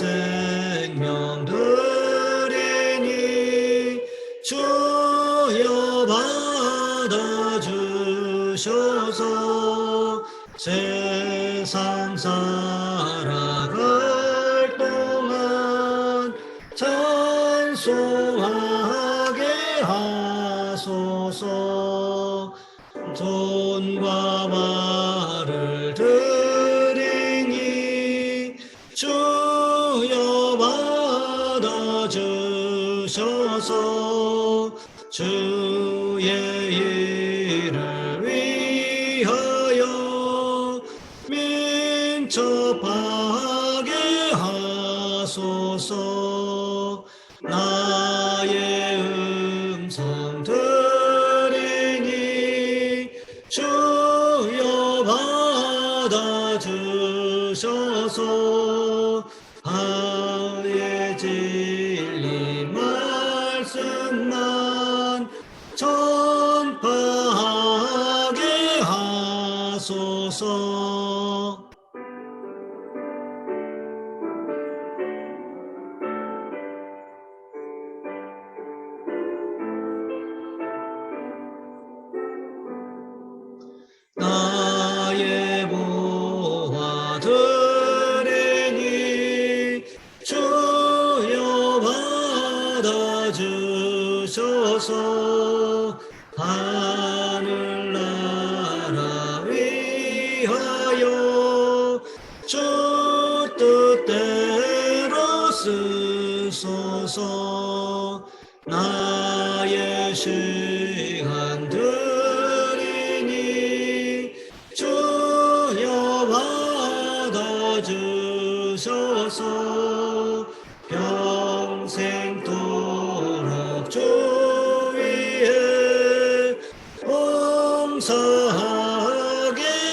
생명 드리니 주여 받아주셔서 세상 살아갈 동안 찬송 위하여 민첩하게 하소서. 나 주여 받아주셔서 주셔서 평생도록 주 위에 봉사하게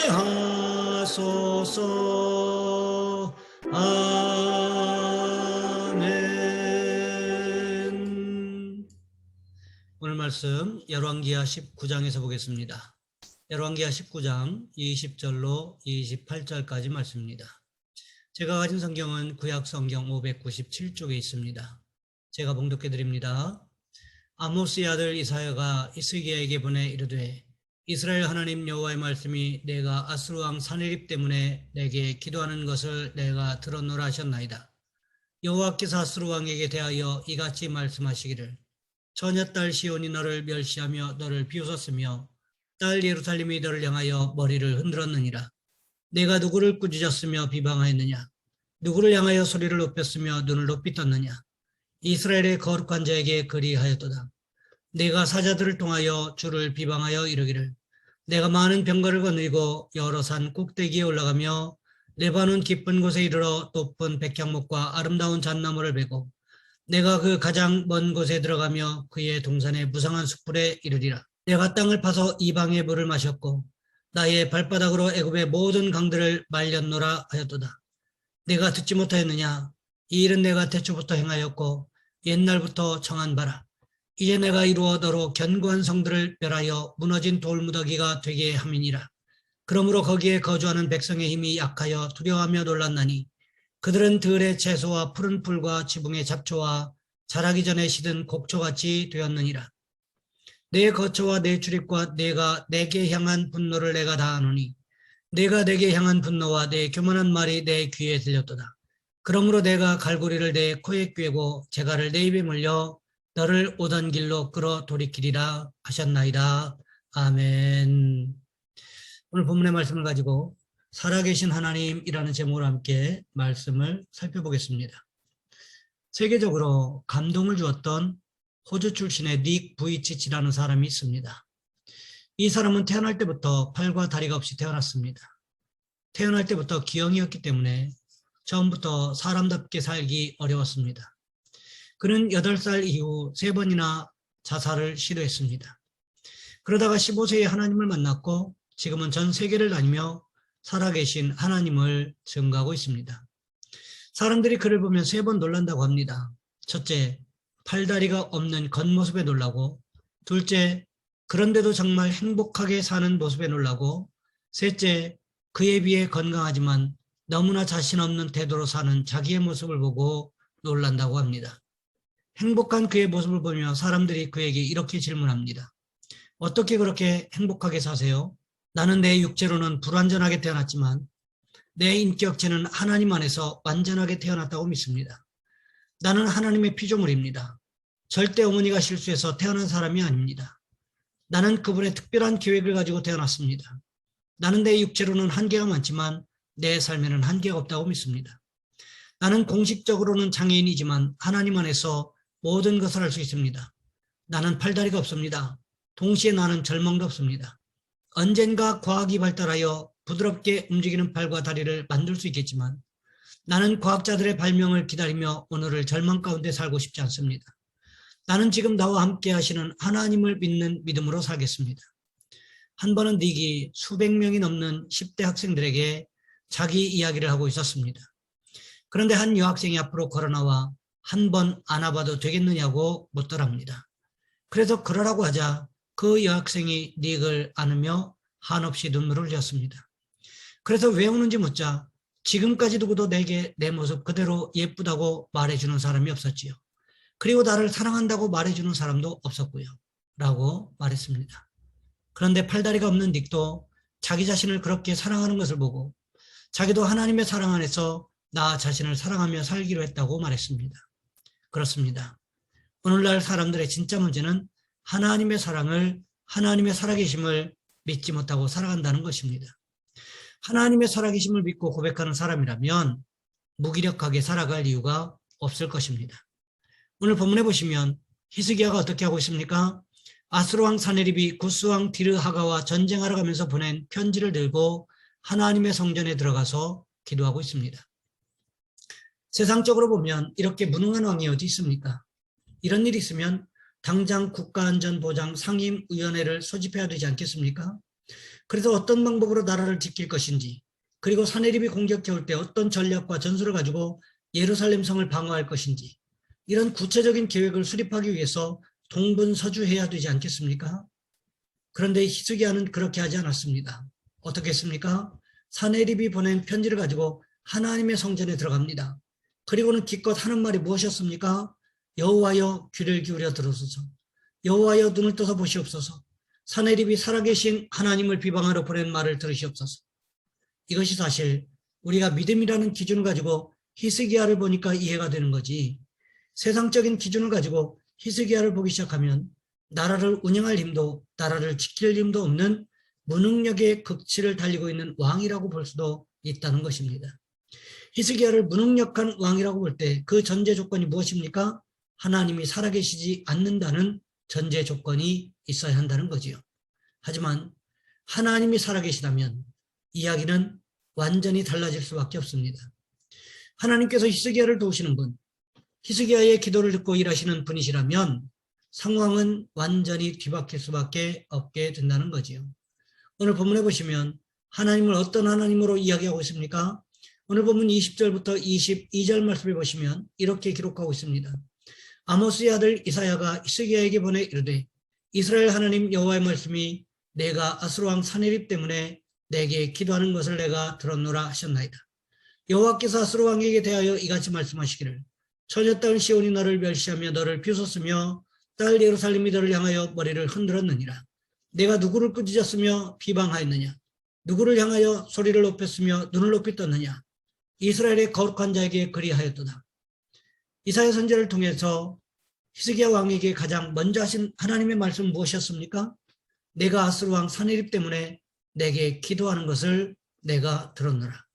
하소서 아멘 오늘 말씀 열왕기하 19장에서 보겠습니다. 열왕기하 19장 20절로 28절까지 말씀입니다. 제가 가진 성경은 구약 성경 597쪽에 있습니다. 제가 봉독해 드립니다. 아모스의 아들 이사야가 이스기야에게 보내 이르되 이스라엘 하나님 여호와의 말씀이 내가 아스루 왕 사네립 때문에 내게 기도하는 것을 내가 들었노라 하셨나이다. 여호와께서 아스루 왕에게 대하여 이같이 말씀하시기를 처녀딸 시온이 너를 멸시하며 너를 비웃었으며 딸 예루살렘이 너를 향하여 머리를 흔들었느니라. 내가 누구를 꾸짖었으며 비방하였느냐? 누구를 향하여 소리를 높였으며 눈을 높이 떴느냐? 이스라엘의 거룩한 자에게 그리하였도다. 내가 사자들을 통하여 주를 비방하여 이르기를 내가 많은 병거를 거느리고 여러 산 꼭대기에 올라가며 레바논 깊은 곳에 이르러 높은 백향목과 아름다운 잣나무를 베고 내가 그 가장 먼 곳에 들어가며 그의 동산의 무성한 숯불에 이르리라. 내가 땅을 파서 이방의 물을 마셨고 나의 발바닥으로 애굽의 모든 강들을 말렸노라 하였도다. 내가 듣지 못하였느냐? 이 일은 내가 태초부터 행하였고 옛날부터 정한 바라. 이제 내가 이루어 너로 견고한 성들을 멸하여 무너진 돌무더기가 되게 함이니라. 그러므로 거기에 거주하는 백성의 힘이 약하여 두려워하며 놀랐나니 그들은 들의 채소와 푸른 풀과 지붕의 잡초와 자라기 전에 시든 곡초같이 되었느니라. 내 거처와 내 출입과 내가 내게 향한 분노를 내가 다하노니 내가 내게 향한 분노와 내 교만한 말이 내 귀에 들렸도다. 그러므로 내가 갈고리를 내 코에 꿰고 재갈을 내 입에 물려 너를 오던 길로 끌어 돌이키리라 하셨나이다. 아멘. 오늘 본문의 말씀을 가지고 살아계신 하나님이라는 제목으로 함께 말씀을 살펴보겠습니다. 세계적으로 감동을 주었던 호주 출신의 닉 부이치치라는 사람이 있습니다. 이 사람은 태어날 때부터 팔과 다리가 없이 태어났습니다. 태어날 때부터 기형이었기 때문에 처음부터 사람답게 살기 어려웠습니다. 그는 8살 이후 세 번이나 자살을 시도했습니다. 그러다가 15세에 하나님을 만났고 지금은 전 세계를 다니며 살아계신 하나님을 증거하고 있습니다. 사람들이 그를 보면 세 번 놀란다고 합니다. 첫째, 팔다리가 없는 겉모습에 놀라고 둘째, 그런데도 정말 행복하게 사는 모습에 놀라고 셋째, 그에 비해 건강하지만 너무나 자신 없는 태도로 사는 자기의 모습을 보고 놀란다고 합니다. 행복한 그의 모습을 보며 사람들이 그에게 이렇게 질문합니다. 어떻게 그렇게 행복하게 사세요? 나는 내 육체로는 불완전하게 태어났지만 내 인격체는 하나님 안에서 완전하게 태어났다고 믿습니다. 나는 하나님의 피조물입니다. 절대 어머니가 실수해서 태어난 사람이 아닙니다. 나는 그분의 특별한 계획을 가지고 태어났습니다. 나는 내 육체로는 한계가 많지만 내 삶에는 한계가 없다고 믿습니다. 나는 공식적으로는 장애인이지만 하나님 안에서 모든 것을 할 수 있습니다. 나는 팔다리가 없습니다. 동시에 나는 절망도 없습니다. 언젠가 과학이 발달하여 부드럽게 움직이는 팔과 다리를 만들 수 있겠지만 나는 과학자들의 발명을 기다리며 오늘을 절망 가운데 살고 싶지 않습니다. 나는 지금 나와 함께 하시는 하나님을 믿는 믿음으로 살겠습니다. 한 번은 닉이 수백 명이 넘는 10대 학생들에게 자기 이야기를 하고 있었습니다. 그런데 한 여학생이 앞으로 걸어나와 한 번 안아봐도 되겠느냐고 묻더랍니다. 그래서 그러라고 하자 그 여학생이 닉을 안으며 한없이 눈물을 흘렸습니다. 그래서 왜 우는지 묻자 지금까지 누구도 내게 내 모습 그대로 예쁘다고 말해주는 사람이 없었지요. 그리고 나를 사랑한다고 말해주는 사람도 없었고요. 라고 말했습니다. 그런데 팔다리가 없는 닉도 자기 자신을 그렇게 사랑하는 것을 보고 자기도 하나님의 사랑 안에서 나 자신을 사랑하며 살기로 했다고 말했습니다. 그렇습니다. 오늘날 사람들의 진짜 문제는 하나님의 사랑을 하나님의 살아계심을 믿지 못하고 살아간다는 것입니다. 하나님의 살아계심을 믿고 고백하는 사람이라면 무기력하게 살아갈 이유가 없을 것입니다. 오늘 본문에 보시면 히스기야가 어떻게 하고 있습니까? 아스로왕 사네립이 구스왕 디르하가와 전쟁하러 가면서 보낸 편지를 들고 하나님의 성전에 들어가서 기도하고 있습니다. 세상적으로 보면 이렇게 무능한 왕이 어디 있습니까? 이런 일이 있으면 당장 국가안전보장 상임위원회를 소집해야 되지 않겠습니까? 그래서 어떤 방법으로 나라를 지킬 것인지 그리고 사내립이 공격해 올 때 어떤 전략과 전술을 가지고 예루살렘 성을 방어할 것인지 이런 구체적인 계획을 수립하기 위해서 동분서주해야 되지 않겠습니까? 그런데 히스기야는 그렇게 하지 않았습니다. 어떻게 했습니까? 사내립이 보낸 편지를 가지고 하나님의 성전에 들어갑니다. 그리고는 기껏 하는 말이 무엇이었습니까? 여호와여 귀를 기울여 들어소서. 여호와여 눈을 떠서 보시옵소서. 사내립이 살아계신 하나님을 비방하러 보낸 말을 들으시옵소서. 이것이 사실 우리가 믿음이라는 기준을 가지고 히스기야를 보니까 이해가 되는 거지. 세상적인 기준을 가지고 히스기야를 보기 시작하면 나라를 운영할 힘도 나라를 지킬 힘도 없는 무능력의 극치를 달리고 있는 왕이라고 볼 수도 있다는 것입니다. 히스기야를 무능력한 왕이라고 볼 때 그 전제 조건이 무엇입니까? 하나님이 살아계시지 않는다는 전제 조건이 있어야 한다는 거지요. 하지만 하나님이 살아계시다면 이야기는 완전히 달라질 수밖에 없습니다. 하나님께서 히스기야를 도우시는 분, 히스기야의 기도를 듣고 일하시는 분이시라면 상황은 완전히 뒤바뀔 수밖에 없게 된다는 거지요. 오늘 본문에 보시면 하나님을 어떤 하나님으로 이야기하고 있습니까? 오늘 본문 20절부터 22절 말씀을 보시면 이렇게 기록하고 있습니다. 아모스의 아들 이사야가 히스기야에게 보내 이르되 이스라엘 하나님 여호와의 말씀이 내가 아스로왕 사네립 때문에 내게 기도하는 것을 내가 들었노라 하셨나이다. 여호와께서 아스로왕에게 대하여 이같이 말씀하시기를 처녀 딸 시온이 너를 멸시하며 너를 비웃었으며 딸 예루살렘이 너를 향하여 머리를 흔들었느니라. 내가 누구를 꾸짖었으며 비방하였느냐. 누구를 향하여 소리를 높였으며 눈을 높이 떴느냐 이스라엘의 거룩한 자에게 그리하였도다. 이사야 선제를 통해서 히스기야 왕에게 가장 먼저 하신 하나님의 말씀은 무엇이었습니까? 내가 아스루 왕 사내립 때문에 내게 기도하는 것을 내가 들었노라.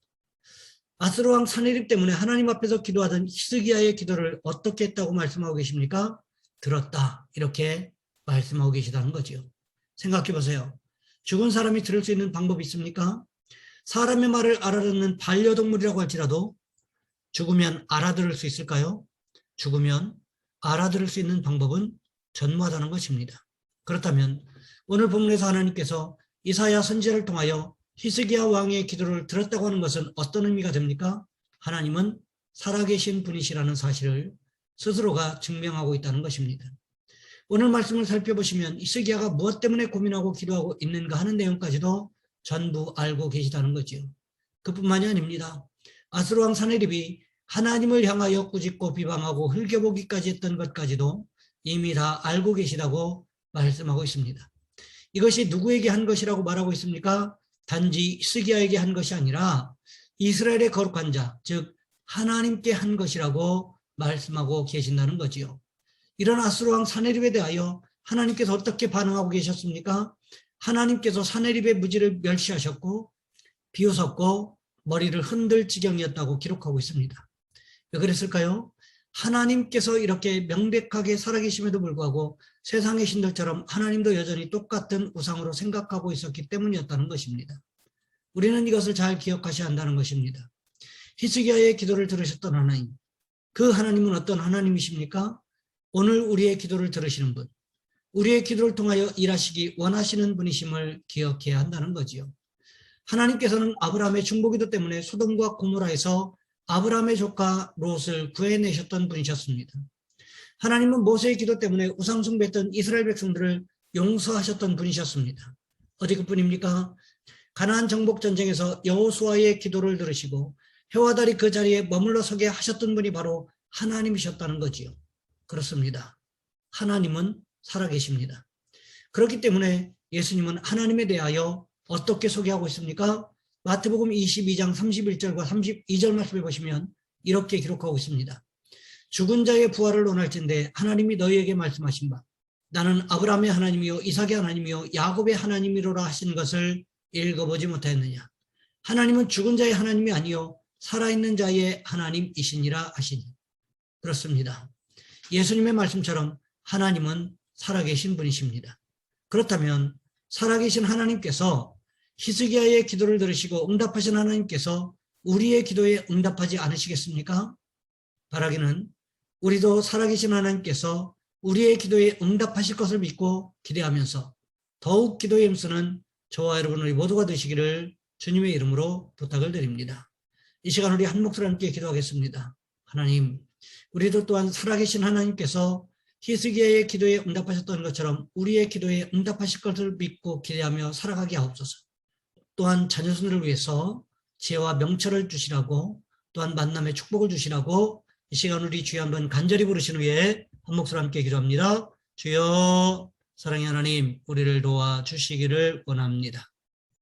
아스루 왕 사내립 때문에 하나님 앞에서 기도하던 히스기야의 기도를 어떻게 했다고 말씀하고 계십니까? 들었다. 이렇게 말씀하고 계시다는 거지요. 생각해 보세요. 죽은 사람이 들을 수 있는 방법이 있습니까? 사람의 말을 알아듣는 반려동물이라고 할지라도 죽으면 알아들을 수 있을까요? 죽으면 알아들을 수 있는 방법은 전무하다는 것입니다. 그렇다면 오늘 본문에서 하나님께서 이사야 선지자를 통하여 히스기야 왕의 기도를 들었다고 하는 것은 어떤 의미가 됩니까? 하나님은 살아계신 분이시라는 사실을 스스로가 증명하고 있다는 것입니다. 오늘 말씀을 살펴보시면 히스기야가 무엇 때문에 고민하고 기도하고 있는가 하는 내용까지도 전부 알고 계시다는 거지요. 그뿐만이 아닙니다. 아스루왕 사네립이 하나님을 향하여 꾸짖고 비방하고 흘겨보기까지 했던 것까지도 이미 다 알고 계시다고 말씀하고 있습니다. 이것이 누구에게 한 것이라고 말하고 있습니까? 단지 스기야에게 한 것이 아니라 이스라엘의 거룩한 자, 즉 하나님께 한 것이라고 말씀하고 계신다는 거지요. 이런 아스루왕 사네립에 대하여 하나님께서 어떻게 반응하고 계셨습니까? 하나님께서 사네립의 무지를 멸시하셨고 비웃었고 머리를 흔들 지경이었다고 기록하고 있습니다. 왜 그랬을까요? 하나님께서 이렇게 명백하게 살아계심에도 불구하고 세상의 신들처럼 하나님도 여전히 똑같은 우상으로 생각하고 있었기 때문이었다는 것입니다. 우리는 이것을 잘 기억하셔야 한다는 것입니다. 히스기야의 기도를 들으셨던 하나님, 그 하나님은 어떤 하나님이십니까? 오늘 우리의 기도를 들으시는 분, 우리의 기도를 통하여 일하시기 원하시는 분이심을 기억해야 한다는 거지요. 하나님께서는 아브라함의 중보기도 때문에 소돔과 고모라에서 아브라함의 조카 롯을 구해내셨던 분이셨습니다. 하나님은 모세의 기도 때문에 우상숭배했던 이스라엘 백성들을 용서하셨던 분이셨습니다. 어디 그뿐입니까? 가나안 정복 전쟁에서 여호수아의 기도를 들으시고 해와 달이 그 자리에 머물러 서게 하셨던 분이 바로 하나님이셨다는 거지요. 그렇습니다. 하나님은 살아계십니다. 그렇기 때문에 예수님은 하나님에 대하여 어떻게 소개하고 있습니까? 마태복음 22장 31절과 32절 말씀을 보시면 이렇게 기록하고 있습니다. 죽은 자의 부활을 논할진대 하나님이 너희에게 말씀하신 바 나는 아브라함의 하나님이요 이삭의 하나님이요 야곱의 하나님이로라 하신 것을 읽어보지 못하였느냐 하나님은 죽은 자의 하나님이 아니요 살아있는 자의 하나님이시니라 하시니 그렇습니다. 예수님의 말씀처럼 하나님은 살아계신 분이십니다. 그렇다면 살아계신 하나님께서 히스기야의 기도를 들으시고 응답하신 하나님께서 우리의 기도에 응답하지 않으시겠습니까? 바라기는 우리도 살아계신 하나님께서 우리의 기도에 응답하실 것을 믿고 기대하면서 더욱 기도에 힘쓰는 저와 여러분 우리 모두가 되시기를 주님의 이름으로 부탁을 드립니다. 이 시간 우리 한 목소리 함께 기도하겠습니다. 하나님, 우리도 또한 살아계신 하나님께서 히스기야의 기도에 응답하셨던 것처럼 우리의 기도에 응답하실 것을 믿고 기대하며 살아가게 하옵소서. 또한 자녀손들을 위해서 지혜와 명철을 주시라고 또한 만남의 축복을 주시라고 이 시간 우리 주여 한번 간절히 부르신 후에 한 목소리 함께 기도합니다. 주여 사랑의 하나님 우리를 도와 주시기를 원합니다.